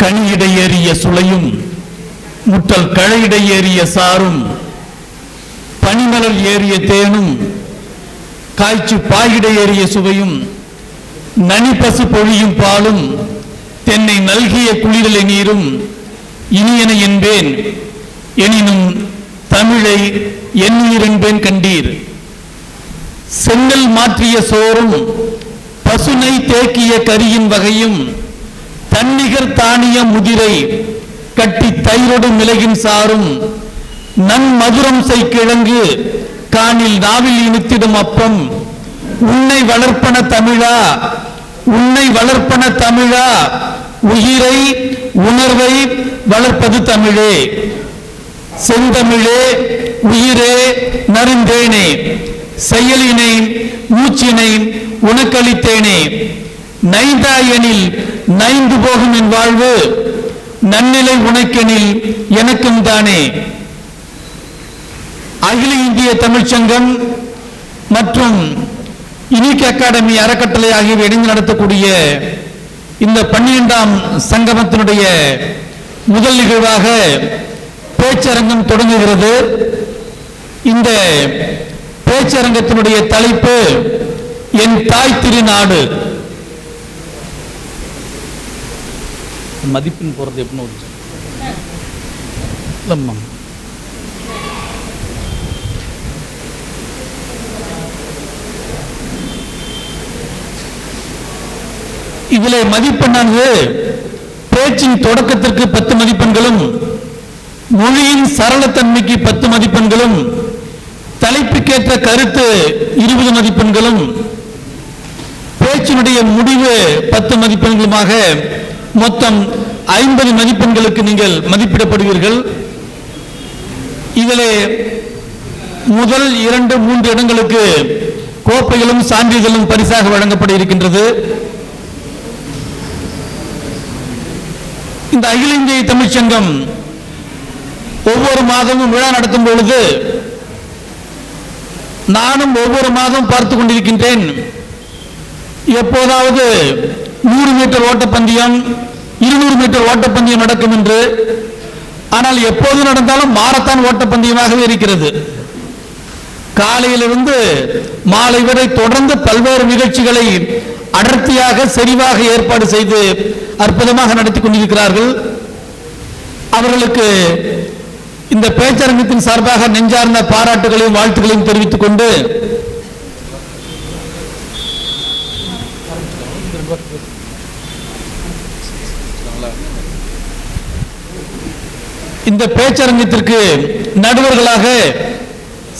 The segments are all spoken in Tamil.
கனியிடை சுளையும் முட்டல் கழையிடையேறிய சாரும் பனிமலர் ஏறிய தேனும் காய்ச்சி பாயிடையேறிய சுவையும் நனிப்பசு பொழியும் பாலும் தென்னை நல்கிய குளிரலை நீரும் இனியன என்பேன் எனினும் தமிழை எண்ணீர் என்பேன் கண்டீர். செங்கல் மாற்றிய சோறும் பசுனை தேக்கிய கரியின் வகையும் தன்னிகர் தானிய முதிரை கட்டி தயிரொடு மிளகின் சாரும் நன் மதுரம் செய் கிழங்கு காணில் நாவில் இனித்திடும் அப்பம் உன்னை வளர்ப்பன தமிழா உன்னை வளர்ப்பன தமிழா உயிரை உணர்வை வளர்ப்பது தமிழே. செந்தமிழே உயிரே நருந்தேனே செயலினை மூச்சினை உனக்களித்தேனே நைந்தாயனில் நைந்து போகும் என் வாழ்வு. நன்னிலை உனக்கெனில் எனக்கும் தானே. அகில இந்திய தமிழ்ச்சங்கம் மற்றும் இனிக் அகாடமி அறக்கட்டளை ஆகியவை இணைந்து நடத்தக்கூடிய இந்த பன்னிரெண்டாம் சங்கமத்தினுடைய முதல் நிகழ்வாக பேச்சரங்கம் தொடங்குகிறது. இந்த பேச்சரங்கத்தினுடைய தலைப்பு என் தாய் திருநாடு. மதிப்பெண் போகிறது எப்படின்னு ஒரு இல்லைம்மா. இதில் மதிப்பெண்ணானது பேச்சின் தொடக்கத்திற்கு பத்து மதிப்பெண்களும் மொழியின் சரளத்தன்மைக்கு பத்து மதிப்பெண்களும் தலைப்புக்கேற்ற கருத்து இருபது மதிப்பெண்களும் பேச்சினுடைய முடிவு பத்து மதிப்பெண்களுமாக மொத்தம் ஐம்பது மதிப்பெண்களுக்கு நீங்கள் மதிப்பிடப்படுவீர்கள். இதிலே முதல் இரண்டு மூன்று இடங்களுக்கு கோப்பைகளும் சான்றிதழும் பரிசாக வழங்கப்பட இருக்கின்றது இந்த அகில இந்திய தமிழ்ச்சங்கம் ஒவ்வொரு மாதமும் விழா நடத்தும் பொழுது நானும் ஒவ்வொரு மாதம் பார்த்து கொண்டிருக்கின்றேன். எப்போதாவது நூறு மீட்டர் ஓட்டப்பந்தயம் இருநூறு மீட்டர் ஓட்டப்பந்தயம் நடக்கும் என்று. ஆனால் எப்போது நடந்தாலும் மாரத்தான் ஓட்டப்பந்தயமாகவே இருக்கிறது. காலையிலிருந்து மாலை வரை தொடர்ந்து பல்வேறு நிகழ்ச்சிகளை அடர்த்தியாக செறிவாக ஏற்பாடு செய்து அற்புதமாக நடத்தி கொண்டிருக்கிறார்கள். அவர்களுக்கு இந்த பேச்சரங்கத்தின் சார்பாக நெஞ்சார்ந்த பாராட்டுகளையும் வாழ்த்துக்களையும் தெரிவித்துக் கொண்டு இந்த பேச்சரங்கத்திற்கு நடுவர்களாக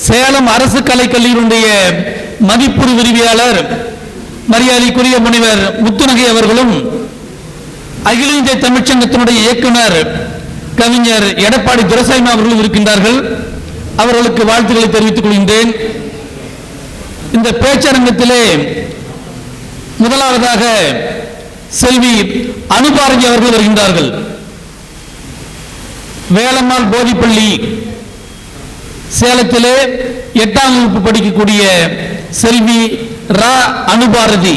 சேலம் அரசு கலைக்கல்லூரியுடைய மதிப்புறு விரிவியாளர் மரியாதைக்குரிய முனைவர் முத்துநகை அவர்களும் அகில இந்திய தமிழ்ச்சங்கத்தினுடைய இயக்குனர் கவிஞர் எடப்பாடி துரசாமி அவர்களும் இருக்கின்றார்கள். அவர்களுக்கு வாழ்த்துக்களை தெரிவித்துக் கொள்கின்றேன். இந்த பேச்சரங்கத்திலே முதலாவதாக செல்வி அனுபாரதி அவர்கள் வருகின்றார்கள். வேலம்மாள் போதிப்பள்ளி. சேலத்திலே எட்டாம் வகுப்பு படிக்கக்கூடிய செல்வி ரா அனுபாரதி.